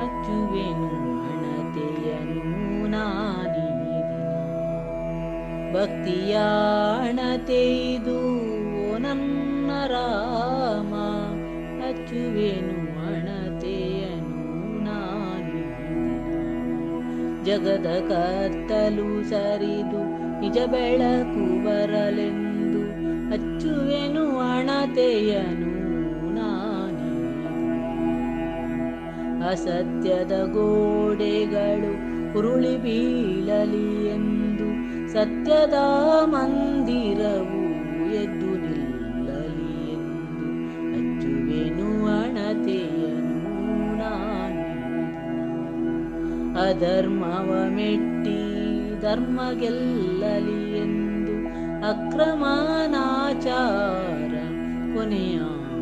ಅಚ್ಚುವೆನು ಅಣತೆಯನು ನಾನೀ ಭಕ್ತಿಯ ಅಣತೆಯಿದು ನನ್ನ ರಾಮ. ಅಚ್ಚುವೆನು ಅಣತೆಯನು ನಾನೀ ಜಗದ ಕತ್ತಲು ಸರಿದು, ನಿಜ ಬೆಳಕು ಬರಲೆಂದು. ಅಚ್ಚುವೆನು ಅಣತೆಯನು ಅಸತ್ಯದ ಗೋಡೆಗಳು ಉರುಳಿ ಬೀಳಲಿ ಎಂದು ಸತ್ಯದ ಮಂದಿರವು ಎದ್ದು ನಿಲ್ಲಲಿ ಎಂದು ಅಚ್ಚುವೆನು ಅಣತೆಯನು ನಾನು ಅಧರ್ಮವ ಮೆಟ್ಟಿ ಧರ್ಮ ಗೆಲ್ಲಲಿ ಎಂದು ಅಕ್ರಮನಾಚಾರ ಕೊನೆಯಾಗಲಿ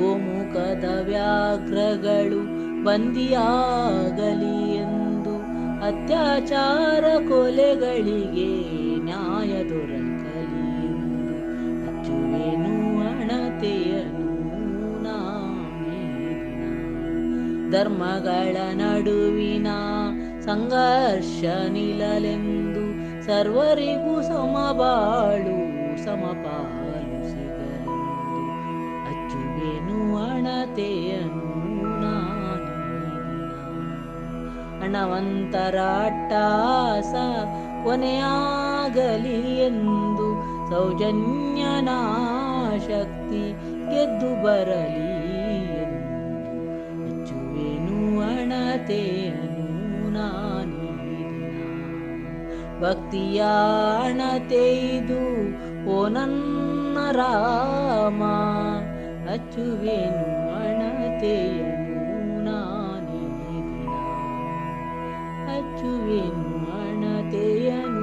ಗೋಮುಖದ ವ್ಯಾಘ್ರಗಳು ಬಂದಿಯಾಗಲಿ ಎಂದು ಅತ್ಯಾಚಾರ ಕೊಲೆಗಳಿಗೆ ನ್ಯಾಯ ದೊರಕಲಿ ಎಂದು ಅಚ್ಚುವೆನು ಅಣತೆಯನು ಧರ್ಮಗಳ ನಡುವಿನ ಸಂಘರ್ಷ ನಿಲ್ಲಲೆಂದು ಸರ್ವರಿಗೂ ಸಮಬಾಳು ಅಣತೆಯನು ನಾನು ಹಣವಂತರ ಅಟ್ಟಾಸ ಕೊನೆಯಾಗಲಿ ಎಂದು ಸೌಜನ್ಯನ ಶಕ್ತಿ ಗೆದ್ದು ಬರಲಿ ಅಚ್ಚುವೆನು ಅಣತೆಯನು ನಾನು ಭಕ್ತಿಯ ಅಣತೆಯ್ದು, ಓ ನನ್ನ ರಾಮ, ಅಚ್ಚುವೆನು ಅಚ್ಚುವೆನು ಅಣತೆಯನು